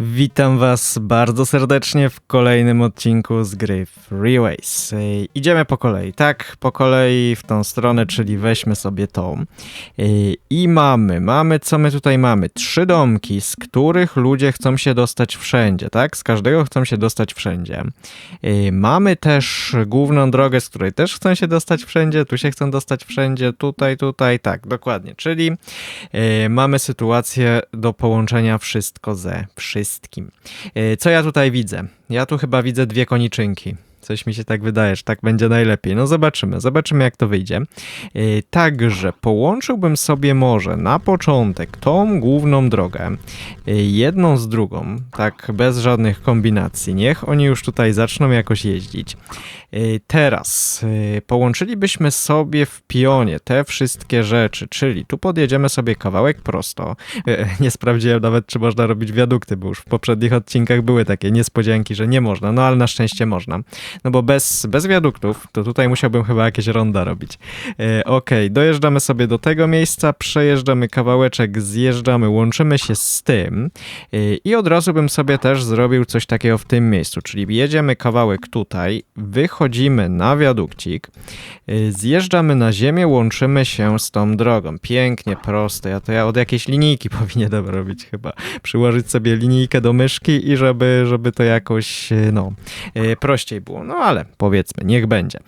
Witam Was bardzo serdecznie w kolejnym odcinku z gry Freeways. Idziemy po kolei, tak? Po kolei w tą stronę, czyli weźmy sobie tą. I mamy, mamy, co my tutaj mamy? Trzy domki, z których ludzie chcą się dostać wszędzie, tak? Z każdego chcą się dostać wszędzie. Mamy też główną drogę, z której też chcą się dostać wszędzie, tu się chcą dostać wszędzie, tutaj, tutaj, tak, dokładnie. Czyli mamy sytuację do połączenia wszystko ze wszystkim. E, Co ja tutaj widzę? Ja tu chyba widzę dwie koniczynki. Coś mi się tak wydaje, że tak będzie najlepiej. No zobaczymy, zobaczymy jak to wyjdzie. E, Także połączyłbym sobie może na początek tą główną drogę, e, jedną z drugą, tak bez żadnych kombinacji. Niech oni już tutaj zaczną jakoś jeździć. E, Teraz e, połączylibyśmy sobie w pionie te wszystkie rzeczy, czyli tu podjedziemy sobie kawałek prosto. E, Nie sprawdziłem nawet, czy można robić wiadukty, bo już w poprzednich odcinkach były takie niespodzianki, że nie można, no ale na szczęście można. No bo bez, bez wiaduktów, to tutaj musiałbym chyba jakieś ronda robić. Okej, dojeżdżamy sobie do tego miejsca, przejeżdżamy kawałeczek, zjeżdżamy, łączymy się z tym i od razu bym sobie też zrobił coś takiego w tym miejscu, czyli jedziemy kawałek tutaj, wychodzimy na wiadukcik, e, zjeżdżamy na ziemię, łączymy się z tą drogą. Pięknie, proste. Ja to ja od jakiejś linijki powinienem robić chyba. Przyłożyć sobie linijkę do myszki i żeby, żeby to jakoś, e, no, e, prościej było. No ale powiedzmy, niech będzie.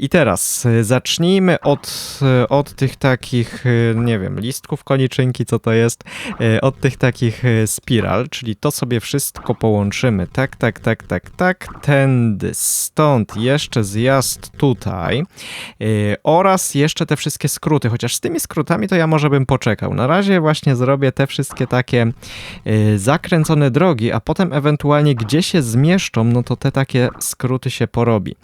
I teraz zacznijmy od, od tych takich, nie wiem, listków koniczynki, co to jest, od tych takich spiral, czyli to sobie wszystko połączymy. Tak, tak, tak, tak, tak, tędy, stąd, jeszcze zjazd tutaj e, oraz jeszcze te wszystkie skróty, chociaż z tymi skrótami to ja może bym poczekał. Na razie właśnie zrobię te wszystkie takie e, zakręcone drogi, a potem ewentualnie gdzie się zmieszczą, no to te takie skróty się porobi.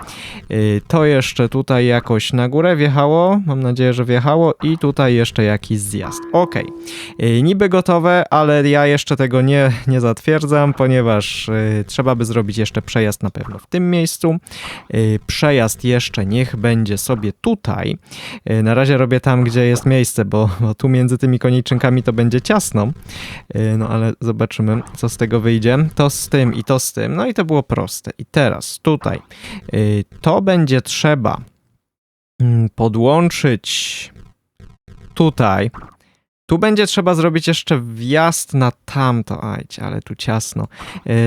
Y, To jeszcze tutaj jakoś na górę wjechało, mam nadzieję, że wjechało i tutaj jeszcze jakiś zjazd. Ok, niby gotowe, ale ja jeszcze tego nie, nie zatwierdzam, ponieważ y, trzeba by zrobić jeszcze przejazd na pewno w tym miejscu. Y, Przejazd jeszcze niech będzie sobie tutaj. Y, Na razie robię tam, gdzie jest miejsce, bo, bo tu między tymi koniczynkami to będzie ciasno. Y, No ale zobaczymy, co z tego wyjdzie. To z tym i to z tym. No i to było proste. I teraz tutaj to będzie trzeba mm, podłączyć tutaj. Tu będzie trzeba zrobić jeszcze wjazd na tamto. Ajcie, ale tu ciasno.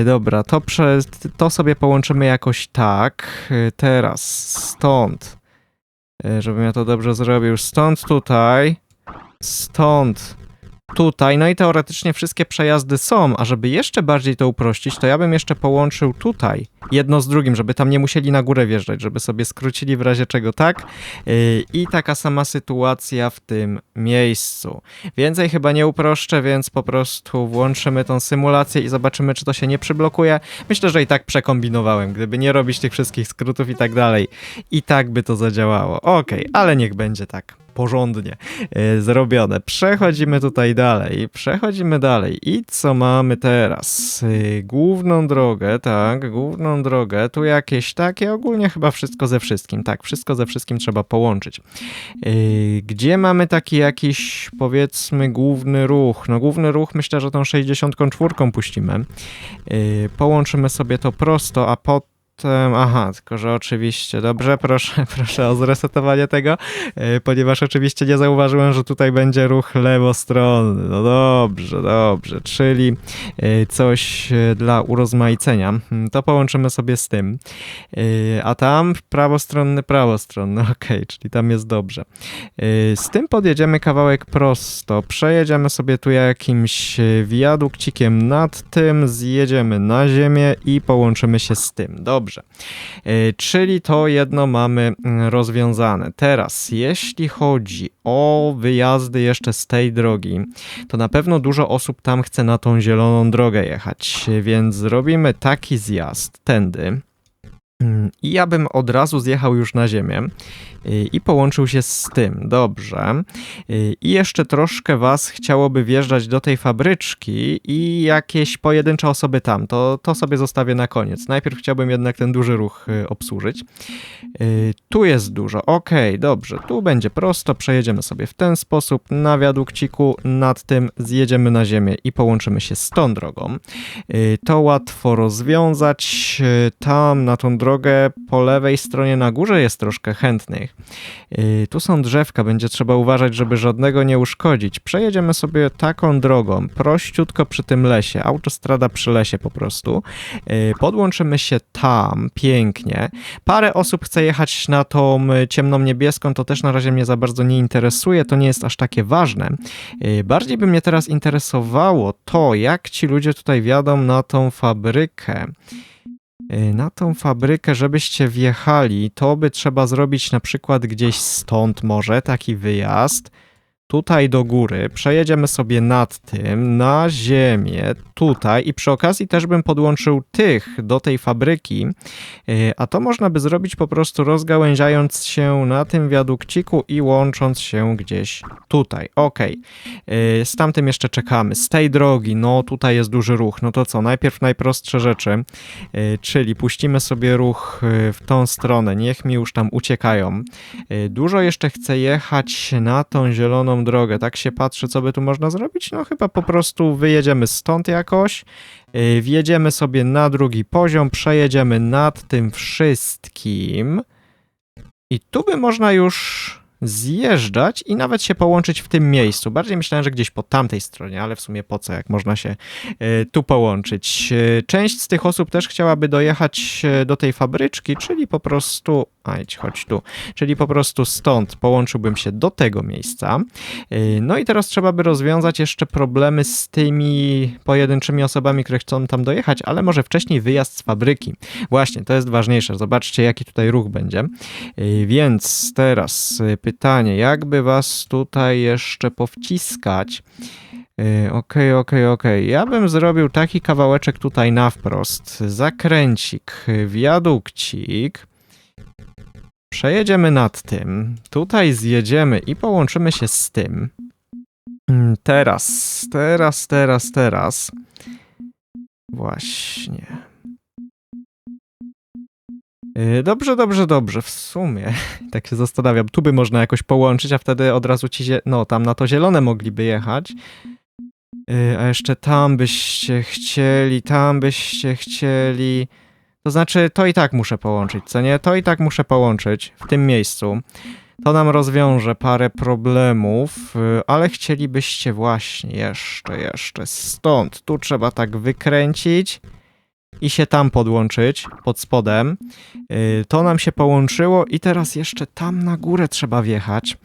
Y, Dobra, to, prze, to sobie połączymy jakoś tak. Y, Teraz stąd, y, żebym ja to dobrze zrobił. Stąd tutaj, stąd tutaj, no i teoretycznie wszystkie przejazdy są, a żeby jeszcze bardziej to uprościć, to ja bym jeszcze połączył tutaj jedno z drugim, żeby tam nie musieli na górę wjeżdżać, żeby sobie skrócili w razie czego tak. Yy, I taka sama sytuacja w tym miejscu. Więcej chyba nie uproszczę, więc po prostu włączymy tą symulację i zobaczymy, czy to się nie przyblokuje. Myślę, że i tak przekombinowałem, gdyby nie robić tych wszystkich skrótów i tak dalej. I tak by to zadziałało. Okej, ale niech będzie tak porządnie e, zrobione. Przechodzimy tutaj dalej, przechodzimy dalej. I co mamy teraz? E, Główną drogę, tak, główną drogę, tu jakieś takie, ogólnie chyba wszystko ze wszystkim, tak, wszystko ze wszystkim trzeba połączyć. E, Gdzie mamy taki jakiś, powiedzmy, główny ruch? No główny ruch myślę, że tą 64 puścimy. Połączymy sobie to prosto, a potem Aha, tylko że oczywiście, dobrze, proszę, proszę o zresetowanie tego, e, ponieważ oczywiście nie zauważyłem, że tutaj będzie ruch lewostronny. No dobrze, dobrze, czyli e, coś e, dla urozmaicenia. Hmm, To połączymy sobie z tym. A tam prawostronny, prawostronny, okej, czyli tam jest dobrze. Z tym podjedziemy kawałek prosto, przejedziemy sobie tu jakimś wiadukcikiem nad tym, zjedziemy na ziemię i połączymy się z tym. Dobrze. E, Czyli to jedno mamy mm, rozwiązane. Teraz, jeśli chodzi o wyjazdy jeszcze z tej drogi, to na pewno dużo osób tam chce na tą zieloną drogę jechać, więc zrobimy taki zjazd tędy. Mm, I ja bym od razu zjechał już na ziemię y, i połączył się z tym. Dobrze. Y, I jeszcze troszkę was chciałoby wjeżdżać do tej fabryczki i jakieś pojedyncze osoby tam. To, to sobie zostawię na koniec. Najpierw chciałbym jednak ten duży ruch y, obsłużyć. Tu jest dużo. Ok, dobrze. Tu będzie prosto. Przejedziemy sobie w ten sposób na wiadukciku. Nad tym zjedziemy na ziemię i połączymy się z tą drogą. To łatwo rozwiązać. Tam na tą drogę drogę po lewej stronie na górze jest troszkę chętnych. Tu są drzewka, będzie trzeba uważać, żeby żadnego nie uszkodzić. Przejedziemy sobie taką drogą, prościutko przy tym lesie, autostrada przy lesie po prostu. Yy, podłączymy się tam, pięknie. Parę osób chce jechać na tą ciemną niebieską, to też na razie mnie za bardzo nie interesuje, to nie jest aż takie ważne. Yy, bardziej by mnie teraz interesowało to, jak ci ludzie tutaj wjadą na tą fabrykę. Y, na tą fabrykę, żebyście wjechali, to by trzeba zrobić na przykład gdzieś stąd może taki wyjazd tutaj do góry, przejedziemy sobie nad tym, na ziemię, tutaj i przy okazji też bym podłączył tych do tej fabryki, y, a to można by zrobić po prostu rozgałęziając się na tym wiadukciku i łącząc się gdzieś tutaj. Ok, z tamtym jeszcze czekamy. Z tej drogi, no tutaj jest duży ruch, no to co, najpierw najprostsze rzeczy, y, czyli puścimy sobie ruch y, w tą stronę, niech mi już tam uciekają. Dużo jeszcze chcę jechać na tą zieloną drogę. Tak się patrzy, co by tu można zrobić. No chyba po prostu wyjedziemy stąd jakoś, yy, wjedziemy sobie na drugi poziom, przejedziemy nad tym wszystkim i tu by można już zjeżdżać i nawet się połączyć w tym miejscu. Bardziej myślałem, że gdzieś po tamtej stronie, ale w sumie po co, jak można się y, tu połączyć. Y, część z tych osób też chciałaby dojechać y, do tej fabryczki, czyli po prostu Ajdź, chodź tu. Czyli po prostu stąd połączyłbym się do tego miejsca. No i teraz trzeba by rozwiązać jeszcze problemy z tymi pojedynczymi osobami, które chcą tam dojechać, ale może wcześniej wyjazd z fabryki. Właśnie, to jest ważniejsze. Zobaczcie, jaki tutaj ruch będzie. Więc teraz pytanie, jakby was tutaj jeszcze powciskać? Okej, okay, okej, okay, okej. Okay. Ja bym zrobił taki kawałeczek tutaj na wprost. Zakręcik, wiadukcik. Przejedziemy nad tym. Tutaj zjedziemy i połączymy się z tym. Teraz, teraz, teraz, teraz. Właśnie. Y, dobrze, dobrze, dobrze. W sumie, tak się zastanawiam, tu by można jakoś połączyć, a wtedy od razu ci, no tam na to zielone mogliby jechać. Y, a jeszcze tam byście chcieli, tam byście chcieli. To znaczy, to i tak muszę połączyć, co nie? To i tak muszę połączyć w tym miejscu. To nam rozwiąże parę problemów, y, ale chcielibyście właśnie jeszcze, jeszcze stąd. Tu trzeba tak wykręcić i się tam podłączyć pod spodem. Y, to nam się połączyło i teraz jeszcze tam na górę trzeba wjechać.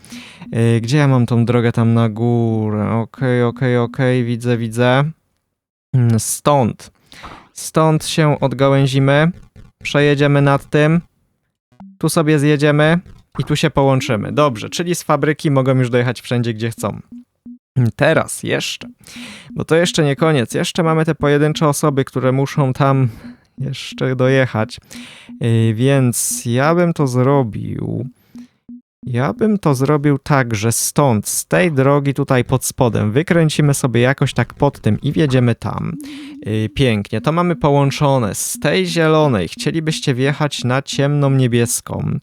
Y, gdzie ja mam tą drogę tam na górę? Okej, okay, okej, okay, okej, okay. widzę, widzę. Mm, stąd. Stąd się odgałęzimy, przejedziemy nad tym, tu sobie zjedziemy i tu się połączymy. Dobrze, czyli z fabryki mogą już dojechać wszędzie, gdzie chcą. Teraz jeszcze, bo to jeszcze nie koniec. Jeszcze mamy te pojedyncze osoby, które muszą tam jeszcze dojechać. Yy, więc ja bym to zrobił ja bym to zrobił tak, że stąd, z tej drogi tutaj pod spodem, wykręcimy sobie jakoś tak pod tym i wjedziemy tam. Yy, pięknie, to mamy połączone. Z tej zielonej chcielibyście wjechać na ciemną niebieską.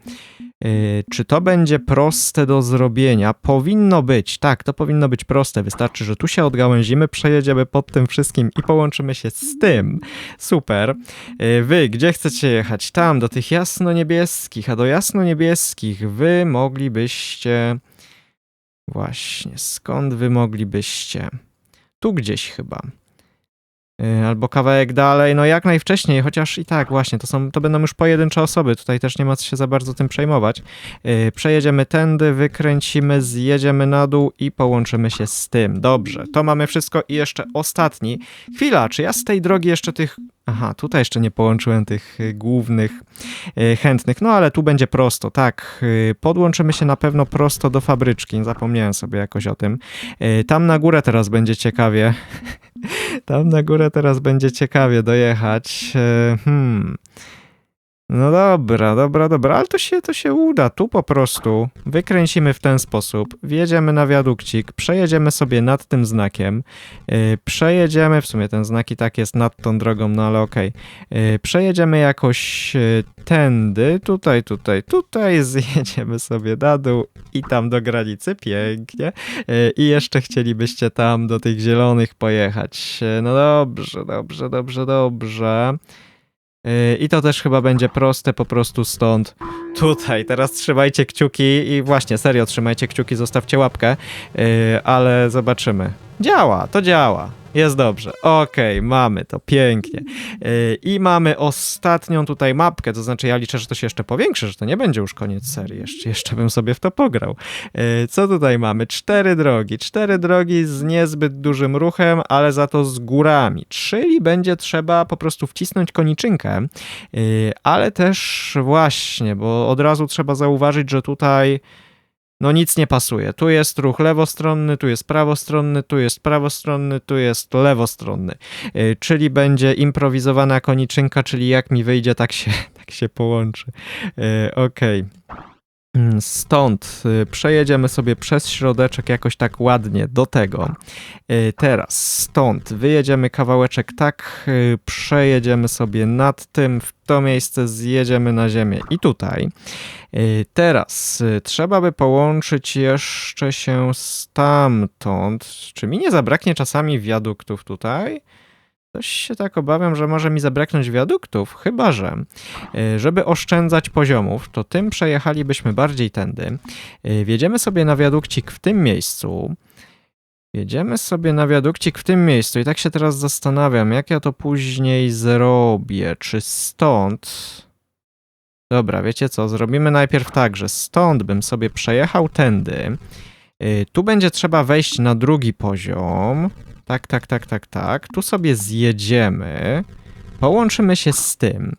Yy, czy to będzie proste do zrobienia? Powinno być, tak, to powinno być proste. Wystarczy, że tu się odgałęzimy, przejedziemy pod tym wszystkim i połączymy się z tym. Super. Yy, wy, gdzie chcecie jechać? Tam, do tych jasno-niebieskich, a do jasno-niebieskich wy moglibyście... Właśnie, skąd wy moglibyście? Tu gdzieś chyba. Y, albo kawałek dalej, no jak najwcześniej, chociaż i tak właśnie, to, są, to będą już pojedyncze osoby, tutaj też nie ma co się za bardzo tym przejmować. Yy, przejedziemy tędy, wykręcimy, zjedziemy na dół i połączymy się z tym. Dobrze, to mamy wszystko i jeszcze ostatni. Chwila, czy ja z tej drogi jeszcze tych Aha, tutaj jeszcze nie połączyłem tych y, głównych y, chętnych, no ale tu będzie prosto, tak. Y, podłączymy się na pewno prosto do fabryczki, zapomniałem sobie jakoś o tym. Tam na górę teraz będzie ciekawie. Tam na górę teraz będzie ciekawie dojechać. Hmm. No dobra, dobra, dobra, ale to się, to się uda. Tu po prostu wykręcimy w ten sposób, wjedziemy na wiadukcik, przejedziemy sobie nad tym znakiem, yy, przejedziemy, w sumie ten znak i tak jest nad tą drogą, no ale okej, Yy, przejedziemy jakoś yy, tędy, tutaj, tutaj, tutaj, zjedziemy sobie na dół i tam do granicy, pięknie. Yy, I jeszcze chcielibyście tam do tych zielonych pojechać. Yy, No dobrze, dobrze, dobrze, dobrze. I to też chyba będzie proste po prostu stąd. Tutaj, teraz trzymajcie kciuki i właśnie, serio, trzymajcie kciuki, zostawcie łapkę, yy, ale zobaczymy. Działa, to działa. Jest dobrze. Okej, mamy to, pięknie. Yy, I mamy ostatnią tutaj mapkę, to znaczy ja liczę, że to się jeszcze powiększy, że to nie będzie już koniec serii, jeszcze, jeszcze bym sobie w to pograł. Yy, Co tutaj mamy? Cztery drogi. Cztery drogi z niezbyt dużym ruchem, ale za to z górami. Czyli będzie trzeba po prostu wcisnąć koniczynkę, Yy, ale też właśnie, bo od razu trzeba zauważyć, że tutaj no nic nie pasuje. Tu jest ruch lewostronny, tu jest prawostronny, tu jest prawostronny, tu jest lewostronny. Yy, Czyli będzie improwizowana koniczynka, czyli jak mi wyjdzie, tak się, tak się połączy. Yy, Okej. Mm, Stąd y, przejedziemy sobie przez środeczek jakoś tak ładnie do tego. Y, Teraz stąd wyjedziemy kawałeczek tak, y, przejedziemy sobie nad tym, w to miejsce zjedziemy na ziemię i tutaj. Teraz trzeba by połączyć jeszcze się stamtąd. Czy mi nie zabraknie czasami wiaduktów tutaj? Coś się tak obawiam, że może mi zabraknąć wiaduktów, chyba że, y, żeby oszczędzać poziomów, to tym przejechalibyśmy bardziej tędy. Y, Wjedziemy sobie na wiadukcik w tym miejscu. Jedziemy sobie na wiadukcik w tym miejscu i tak się teraz zastanawiam, jak ja to później zrobię. Czy stąd. Dobra, wiecie co? Zrobimy najpierw tak, że stąd bym sobie przejechał tędy. Y, Tu będzie trzeba wejść na drugi poziom. Tak, tak, tak, tak, tak. Tu sobie zjedziemy. Połączymy się z tym.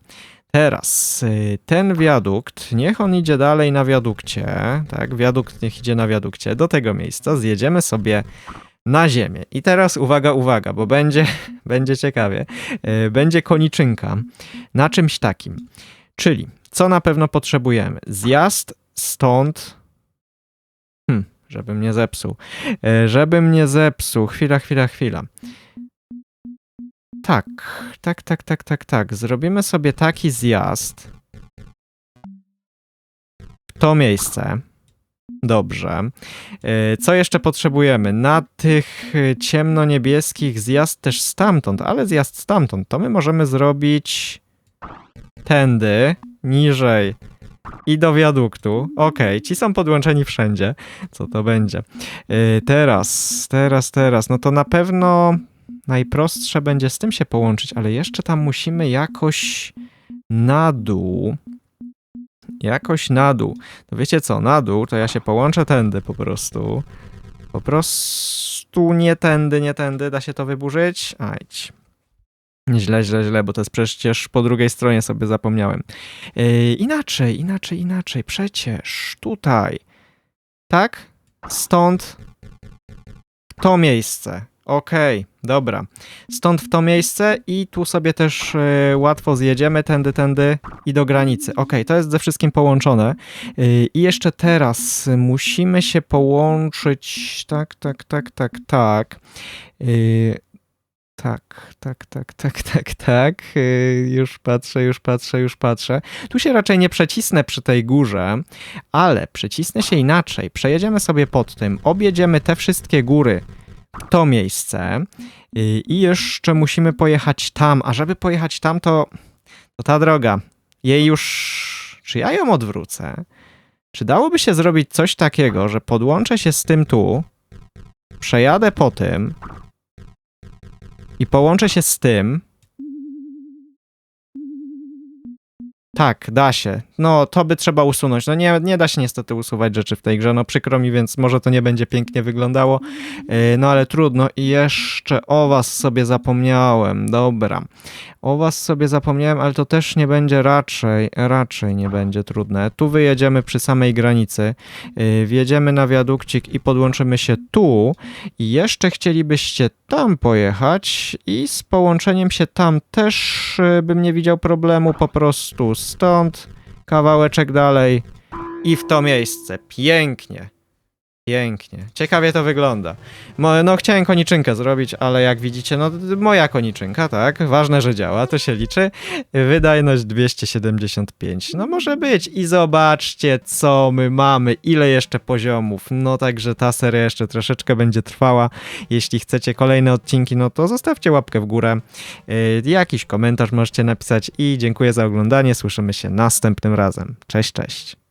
Teraz y, ten wiadukt, niech on idzie dalej na wiadukcie. Tak, wiadukt niech idzie na wiadukcie. Do tego miejsca zjedziemy sobie na ziemię. I teraz uwaga, uwaga, bo będzie, będzie ciekawie. Y, Będzie koniczynka na czymś takim. Czyli, co na pewno potrzebujemy? Zjazd stąd. Żebym nie zepsuł. E, Żebym nie zepsuł. Chwila, chwila, chwila. Tak, tak, tak, tak, tak, tak. Zrobimy sobie taki zjazd. W to miejsce. Dobrze. E, Co jeszcze potrzebujemy? Na tych e, ciemno-niebieskich zjazd też stamtąd, ale zjazd stamtąd. To my możemy zrobić tędy, niżej i do wiaduktu. Okej, ci są podłączeni wszędzie. Co to będzie? Yy, teraz, teraz, teraz. No to na pewno najprostsze będzie z tym się połączyć, ale jeszcze tam musimy jakoś na dół. Jakoś na dół. To wiecie co, na dół to ja się połączę tędy po prostu. Po prostu nie tędy, nie tędy. Da się to wyburzyć? Ajdź. Źle, źle, źle, bo to jest przecież po drugiej stronie sobie zapomniałem. Yy, inaczej, inaczej, inaczej. Przecież tutaj. Tak? Stąd to miejsce. Okej, dobra. Stąd w to miejsce i tu sobie też yy, łatwo zjedziemy tędy, tędy i do granicy. Okej, to jest ze wszystkim połączone. Yy, I jeszcze teraz musimy się połączyć. Tak, tak, tak, tak, tak. Yy, tak, tak, tak, tak, tak, tak. Yy, Już patrzę, już patrzę, już patrzę. Tu się raczej nie przecisnę przy tej górze, ale przecisnę się inaczej. Przejedziemy sobie pod tym, objedziemy te wszystkie góry, to miejsce yy, i jeszcze musimy pojechać tam. A żeby pojechać tam, to, to ta droga. Jej już. Czy ja ją odwrócę? Czy dałoby się zrobić coś takiego, że podłączę się z tym tu, przejadę po tym, i połączę się z tym. Tak, da się. No, to by trzeba usunąć. No nie, nie da się niestety usuwać rzeczy w tej grze, no przykro mi, więc może to nie będzie pięknie wyglądało, Yy, no ale trudno. I jeszcze o was sobie zapomniałem, dobra. O was sobie zapomniałem, ale to też nie będzie raczej, raczej nie będzie trudne. Tu wyjedziemy przy samej granicy, yy, wjedziemy na wiadukcik i podłączymy się tu i jeszcze chcielibyście tam pojechać i z połączeniem się tam też yy, bym nie widział problemu, po prostu stąd kawałeczek dalej i w to miejsce. Pięknie. Pięknie. Ciekawie to wygląda. Mo, no chciałem koniczynkę zrobić, ale jak widzicie, no moja koniczynka, tak? Ważne, że działa, to się liczy. Wydajność 275. No może być. I zobaczcie, co my mamy, ile jeszcze poziomów. No także ta seria jeszcze troszeczkę będzie trwała. Jeśli chcecie kolejne odcinki, no to zostawcie łapkę w górę. Yy, jakiś komentarz możecie napisać i dziękuję za oglądanie. Słyszymy się następnym razem. Cześć, cześć.